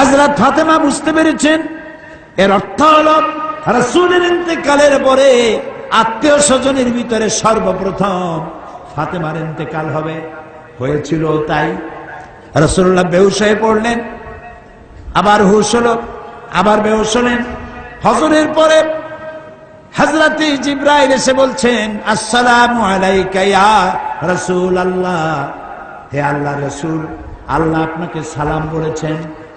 হাজরত ফাতেমা বুঝতে পেরেছেন? এর অর্থ হল, রাসূলের ইন্তেকালের পরে আত্মীয় স্বজনের ভিতরে সর্বপ্রথম ফাতেমার ইন্তেকাল হবে। হয়েছিল তাই রসুল্লাহ বেহুশ হয়ে পড়লেন, আবার হুশ হল, আবার বেহুশ হলেন। হজরের পরে হজরত জিব্রাইল এসে বলছেন, আসসালাম আলাইকা ইয়া রাসূল আল্লাহ হে আল্লাহ রসুল, আল্লাহ আপনাকে সালাম বলেছেন।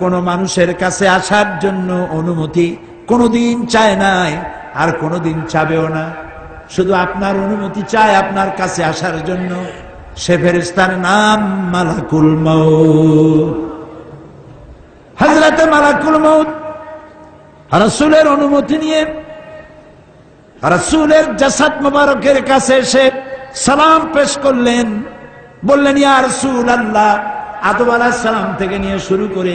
কোন মানুষের কাছে আসার জন্য অনুমতি কোনোদিন চায় নাই, আর কোনোদিন চাবেও না। শুধু আপনার অনুমতি চায় আপনার কাছে আসার জন্য। সে ফেরিস্তার নাম মালাকুল মউত। হযরতে মালাকুল মউত রাসূলের অনুমতি নিয়ে রাসূলের জাসাদ মোবারকের কাছে এসে সালাম পেশ করলেন। বললেন, ইয়া রাসূল আল্লাহ আদম আলাহ সালাম থেকে নিয়ে শুরু করে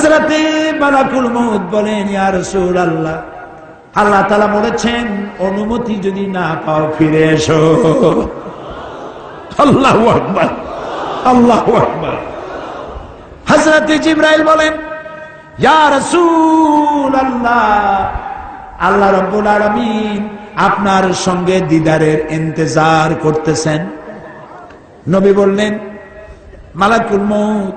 হাজরাতে মালাকুল মউত বলেন, ইয়া রসুল আল্লাহ আল্লাহ তালা বলেছেন, অনুমতি যদি না পাও ফিরে এসো। আল্লাহ আকবার আল্লাহ আকবার। হাজরাতে জিব্রাইল বলেন, ইয়া রসুল আল্লাহ আল্লাহ রব্বুল আলমিন আপনার সঙ্গে দিদারের ইন্তজার করতেছেন। নবী বললেন, মালাকুল মৌত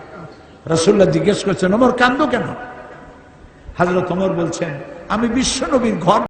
রসুল্লাহ জিজ্ঞেস করছেন ওমর কান্দ কেন? হাজরত ওমর বলছেন আমি বিশ্ব নবীর ঘর